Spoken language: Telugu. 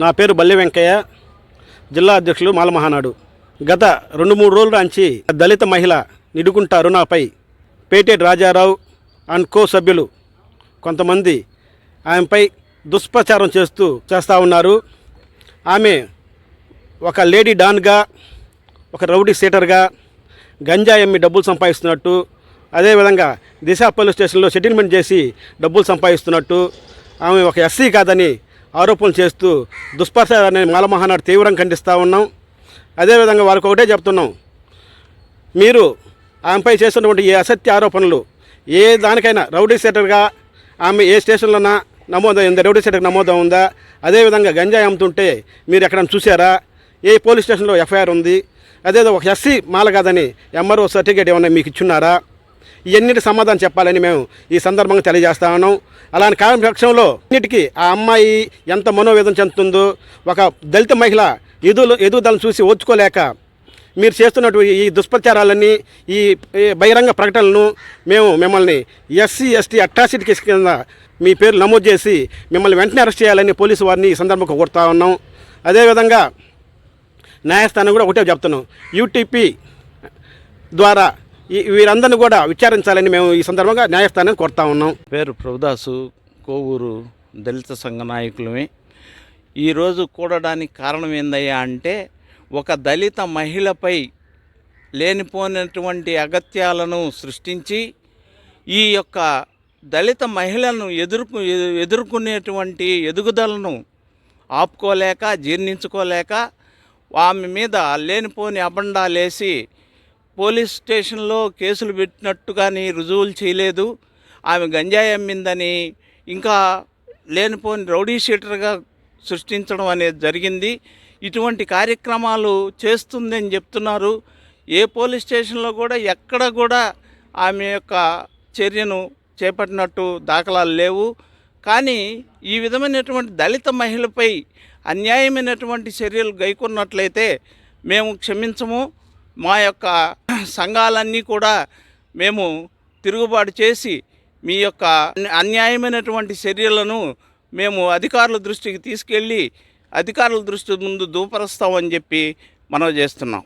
నా పేరు బల్లి వెంకయ్య. జిల్లా అధ్యక్షులు మాలమహానాడు గత రెండు మూడు రోజుల నుంచి దళిత మహిళ నిడుకుంట అరుణాపై పేటేటి రాజారావు అండ్ కో సభ్యులు కొంతమంది ఆమెపై దుష్ప్రచారం చేస్తూ చేస్తూ ఉన్నారు. ఆమె ఒక లేడీ డాన్గా ఒక రౌడీ సీటర్గా గంజా ఎమ్మి డబ్బులు సంపాదిస్తున్నట్టు అదేవిధంగా దిశ పోలీస్ స్టేషన్లో సెటిల్మెంట్ చేసి డబ్బులు సంపాదిస్తున్నట్టు ఆమె ఒక ఎస్సీ కాదని ఆరోపణలు చేస్తూ దుష్ప్రచారాన్ని మాలమహానాడు తీవ్రంగా ఖండిస్తూ ఉన్నాం. అదేవిధంగా వారికి ఒకటే చెప్తున్నాం. మీరు ఆమెపై చేస్తున్నటువంటి ఏ అసత్య ఆరోపణలు ఏ దానికైనా రౌడీ సెటర్గా ఆమె ఏ స్టేషన్లోనా నమోదైందా రౌడీ సెటర్ నమోదు ఉందా? అదేవిధంగా గంజాయి అమ్ముతుంటే మీరు ఎక్కడైనా చూసారా ఏ పోలీస్ స్టేషన్లో ఎఫ్ఐఆర్ ఉంది? అదేదో ఒక ఎస్సీ మాల కాదని ఎంఆర్ఓ సర్టిఫికేట్ ఏమైనా మీకు ఇచ్చున్నారా? ఇవన్నిటి సమాధానం చెప్పాలని మేము ఈ సందర్భంగా తెలియజేస్తా ఉన్నాం. అలాంటి కాలం పక్షంలో అన్నిటికీ ఆ అమ్మాయి ఎంత మనోవేదన చెందుతుందో ఒక దళిత మహిళ ఎదులు ఎదుగుదలను చూసి ఓర్చుకోలేక మీరు చేస్తున్నటువంటి ఈ దుష్ప్రచారాలన్నీ ఈ బహిరంగ ప్రకటనలను మేము మిమ్మల్ని ఎస్సీ ఎస్టీ అట్రాసిటీ కేసు కింద మీ పేరు నమోదు చేసి మిమ్మల్ని వెంటనే అరెస్ట్ చేయాలని పోలీసు వారిని ఈ సందర్భంగా కోరుతా ఉన్నాం. అదేవిధంగా న్యాయస్థానం కూడా ఒకటే చెప్తున్నాం. యూటీపీ ద్వారా వీరందరిని కూడా విచారించాలని మేము ఈ సందర్భంగా న్యాయస్థానం కోరుతా ఉన్నాం. పేరు ప్రభుదాసు కోవూరు దళిత సంఘ నాయకులమే. ఈరోజు కూడడానికి కారణం ఏందయ్యా అంటే ఒక దళిత మహిళపై లేనిపోయినటువంటి అగత్యాలను సృష్టించి ఈ యొక్క దళిత మహిళను ఎదుర్కొ ఎదుర్కొనేటువంటి ఎదుగుదలను ఆపుకోలేక జీర్ణించుకోలేక ఆమె మీద లేనిపోని అబండాలేసి పోలీస్ స్టేషన్లో కేసులు పెట్టినట్టు కానీ రుజువులు చేయలేదు. ఆమె గంజాయి అమ్మిందని ఇంకా లేనిపోని రౌడీ షీటర్గా సృష్టించడం అనేది జరిగింది. ఇటువంటి కార్యక్రమాలు చేస్తుందని చెప్తున్నారు. ఏ పోలీస్ స్టేషన్లో కూడా ఎక్కడ కూడా ఆమె యొక్క చర్యను చేపట్టినట్టు దాఖలాలు లేవు. కానీ ఈ విధమైనటువంటి దళిత మహిళపై అన్యాయమైనటువంటి చర్యలు గైకొన్నట్లయితే మేము క్షమించము. మా యొక్క సంఘాలన్నీ కూడా మేము తిరుగుబాటు చేసి మీ యొక్క అన్యాయమైనటువంటి చర్యలను మేము అధికారుల దృష్టికి తీసుకెళ్ళి అధికారుల దృష్టి ముందు దూపరుస్తామని చెప్పి మనం చేస్తున్నాం.